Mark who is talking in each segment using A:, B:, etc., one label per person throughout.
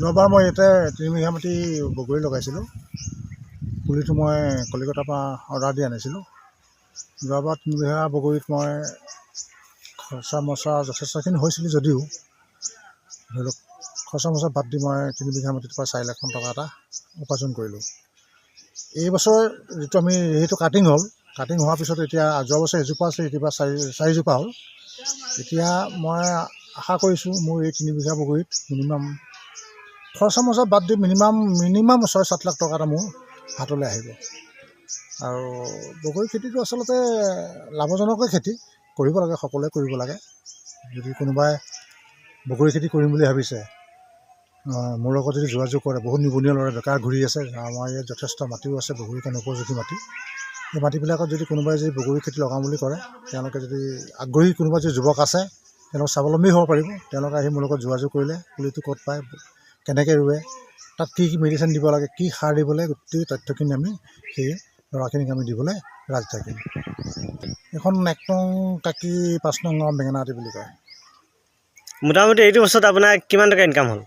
A: যোৱাবাৰ মই ইয়াতে তিনিবিঘা মাটি বগৰী লগাইছিলোঁ। পুলিটো মই কলিকতাৰ পৰা অৰ্ডাৰ দি আনিছিলোঁ। যোৱাবাৰ তিনিবিঘা বগৰীত মই খৰচা মচা যথেষ্টখিনি হৈছিল যদিও ধৰি লওক খৰচা মচা বাদ দি মই তিনিবিঘা মাটিৰ পৰা চাৰি লাখমান টকা এটা উপাৰ্জন কৰিলোঁ। এইবছৰ যিটো আমি সেইটো কাটিং হ'ল কাটিং হোৱাৰ পিছত এতিয়া যোৱা বছৰ এজোপা আছে এতিয়া চাৰি চাৰিজোপা হ'ল। এতিয়া মই আশা কৰিছোঁ মোৰ এই তিনিবিঘা বগৰীত মিনিমাম খৰচা মচা বাদ দি মিনিমাম মিনিমাম ছয় সাত লাখ টকা এটা মোৰ হাতলৈ আহিব। আৰু বগৰী খেতিটো আচলতে লাভজনকে খেতি কৰিব লাগে সকলোৱে কৰিব লাগে। যদি কোনোবাই বগৰী খেতি কৰিম বুলি ভাবিছে মোৰ লগত যদি যোগাযোগ কৰে বহুত নিবনুৱা ল'ৰা বেকাৰ ঘূৰি আছে আমাৰ ইয়াত যথেষ্ট মাটিও আছে বগৰীৰ কাৰণে উপযোগী মাটি। এই মাটিবিলাকত যদি কোনোবাই যদি বগৰী খেতি লগাম বুলি কৰে তেওঁলোকে যদি আগ্ৰহী কোনোবা যদি যুৱক আছে তেওঁলোক স্বাৱলম্বী হ'ব পাৰিব। তেওঁলোকে আহি মোৰ লগত যোগাযোগ কৰিলে পুলিটো ক'ত পায় কেনেকৈ ৰুৱে তাত কি কি মেডিচিন দিব লাগে কি সাৰ দিব লাগে গোটেই তথ্যখিনি আমি সেই ল'ৰাখিনিক আমি দিবলৈ ৰাজি থাকিম। এইখন এক নং কাকি পাঁচ নং গাঁও বেঙেনাআটি বুলি কয়।
B: মোটামুটি এইটো বছৰত আপোনাৰ কিমান টকা ইনকাম হ'ল?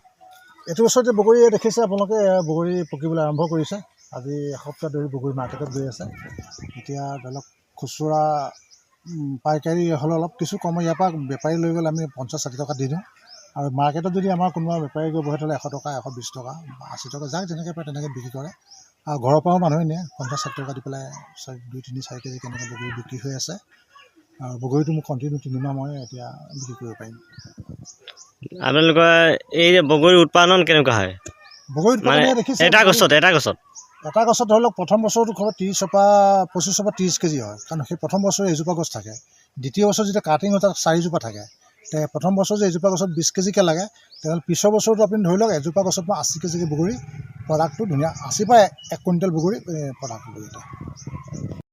A: এইটো বছৰতে বগৰী দেখিছে আপোনালোকে বগৰী পকিবলৈ আৰম্ভ কৰিছে। আজি এসপ্তাহ ধৰি বগৰী মাৰ্কেটত গৈ আছে। এতিয়া ধৰি লওক খুচুৰা পাইকাৰী হ'লে অলপ কিছু কম ইয়াৰ পৰা বেপাৰী লৈ গ'লে আমি পঞ্চাছ ষাঠি টকা দি দিওঁ। আৰু মাৰ্কেটত যদি আমাৰ কোনোবা বেপাৰী গৈ বহে থ'লে এশ টকা এশ বিছ টকা আশী টকা যাক যেনেকৈ পায় তেনেকৈ বিক্ৰী কৰে। আৰু ঘৰৰ পৰাও মানুহে নিয়ে পঞ্চাছ ষাঠি টকা দি পেলাই চাৰি দুই তিনি চাৰি কেজি কেনেকৈ বগৰী বিক্ৰী হৈ আছে। আৰু বগৰীটো মোক কণ্টিনিউ তিনিমাহ মই এতিয়া বিক্ৰী কৰিব পাৰিম।
B: আপোনালোকৰ এই বগৰী উৎপাদন কেনেকুৱা হয়?
A: দেখিছে।
B: এটা গছত এটা গছত?
A: এটা গছত ধৰি লওক প্ৰথম বছৰটো ঘৰত ত্ৰিছৰ পৰা পঁচিছৰ পৰা ত্ৰিছ কেজি হয়। কাৰণ সেই প্ৰথম বছৰে এজোপা গছ থাকে। দ্বিতীয় বছৰ যেতিয়া কাটিং হয় তাত চাৰিজোপা থাকে। তে প্ৰথম বছৰ যে এজোপা গছত বিছ কেজিকৈ লাগে তেনেহ'লে পিছৰ বছৰটো আপুনি ধৰি লওক এজোপা গছত মই আশী কেজিকৈ বগৰী প্ৰডাক্টটো ধুনীয়া আশীৰ পৰা এক কুইণ্টেল বগৰী প্ৰডাক্ট